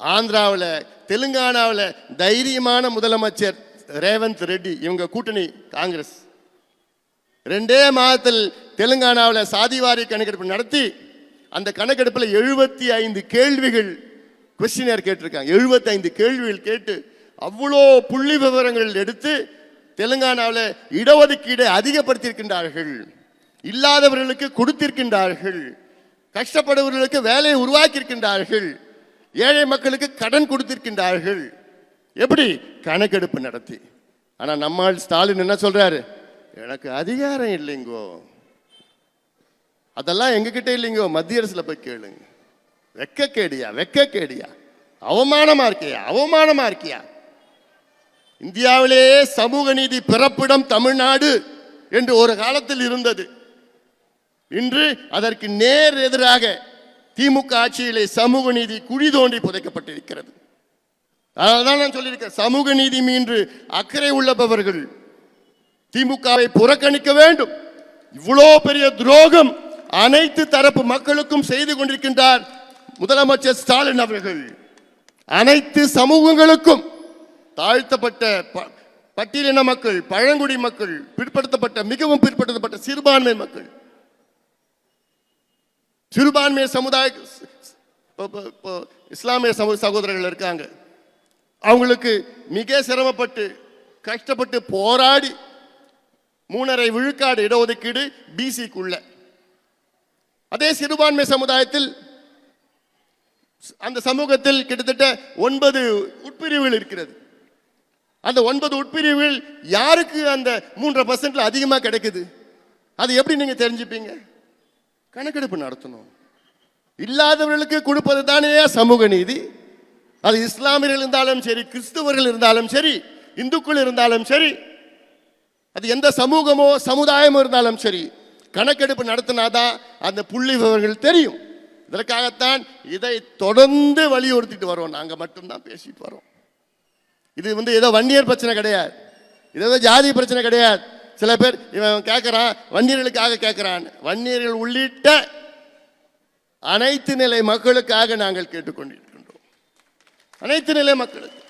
ஆந்திராவில் தெலுங்கானாவில் தைரியமான முதலமைச்சர் ரேவந்த் ரெட்டி இவங்க கூட்டணி காங்கிரஸ். ரெண்டே மாதத்தில் தெலுங்கானாவில் சாதிவாரி கணக்கெடுப்பு நடத்தி அந்த கணக்கெடுப்பில் எழுபத்தி ஐந்து கேள்விகள் கொஸ்டினர் கேட்டிருக்காங்க. எழுபத்தி ஐந்து கேள்விகள் கேட்டு அவ்வளோ புள்ளி விவரங்கள் எடுத்து தெலுங்கானாவில் இடஒதுக்கீடை அதிகப்படுத்தியிருக்கின்றார்கள். இல்லாதவர்களுக்கு கொடுத்திருக்கின்றார்கள். கஷ்டப்படுபவர்களுக்கு வேலையை உருவாக்கியிருக்கின்றார்கள். ஏழை மக்களுக்கு கடன் கொடுத்திருக்கின்றார்கள். எப்படி? கணக்கெடுப்பு நடத்தி. ஆனால் நம்மால் ஸ்டாலின் என்ன சொல்றாரு? எனக்கு அதிகாரம் இல்லைங்கோ. அதெல்லாம் எங்ககிட்ட இல்லைங்கோ. மத்திய அரசில் போய் கேளுங்க. வெக்க கேடியா வெக்க கேடியா அவமானமா இருக்கியா? அவமானமா இருக்கியா? இந்தியாவிலேயே சமூக நீதி பிறப்பிடம் தமிழ்நாடு என்று ஒரு காலத்தில் இருந்தது. இன்று அதற்கு நேர் எதிராக திமுக ஆட்சியிலே சமூக நீதி குழி தோண்டி புதைக்கப்பட்டிருக்கிறது. அதனால்தான் நான் சொல்லியிருக்கேன் சமூக நீதி மீன்று அக்கறை உள்ளபவர்கள் திமுகவை புறக்கணிக்க வேண்டும். இவ்வளோ பெரிய துரோகம் அனைத்து தரப்பு மக்களுக்கும் செய்து கொண்டிருக்கின்றார் முதலமைச்சர் ஸ்டாலின் அவர்கள். அனைத்து சமூகங்களுக்கும் தாழ்த்தப்பட்ட ப- பட்டியலின மக்கள் பழங்குடி மக்கள் பிற்படுத்தப்பட்ட மிகவும் பிற்படுத்தப்பட்ட சிறுபான்மை மக்கள் சிறுபான்மை சமுதாய இஸ்லாமிய சமூக சகோதரர்கள் இருக்காங்க. அவங்களுக்கு மிக சிரமப்பட்டு கஷ்டப்பட்டு போராடி மூணரை விழுக்காடு இடஒதுக்கீடு பிசிக்குள்ள அதே சிறுபான்மை சமுதாயத்தில் அந்த சமூகத்தில் கிட்டத்தட்ட ஒன்பது உட்பிரிவுகள் இருக்கிறது. அந்த ஒன்பது உட்பிரிவுகள் யாருக்கு அந்த மூன்றரை பர்சன்ட்ல அதிகமாக கிடைக்குது? அது எப்படி நீங்க தெரிஞ்சுப்பீங்க? கணக்கெடுப்பு நடத்தணும். இல்லாதவர்களுக்கு கொடுப்பது தானே சமூக நீதி. அது இஸ்லாமியர்கள் இருந்தாலும் சரி கிறிஸ்துவர்கள் இருந்தாலும் சரி இந்துக்கள் இருந்தாலும் சரி அது எந்த சமூகமோ சமுதாயமோ இருந்தாலும் சரி கணக்கெடுப்பு நடத்தினாதான் அந்த புள்ளி விவரங்கள் தெரியும். இதற்காகத்தான் இதை தொடர்ந்து வலியுறுத்திட்டு வரோம். நாங்கள் மட்டும்தான் பேசிட்டு வரோம். இது வந்து ஏதோ வன்னியர் பிரச்சனை கிடையாது. இது ஏதோ ஜாதி பிரச்சனை கிடையாது. சில பேர் இவன் கேட்குறான் வன்னியர்களுக்காக கேட்குறான் வன்னியர்கள் உள்ளிட்ட அனைத்து நிலை மக்களுக்காக நாங்கள் கேட்டுக்கொண்டிருக்கின்றோம். அனைத்து நிலை மக்களுக்கு.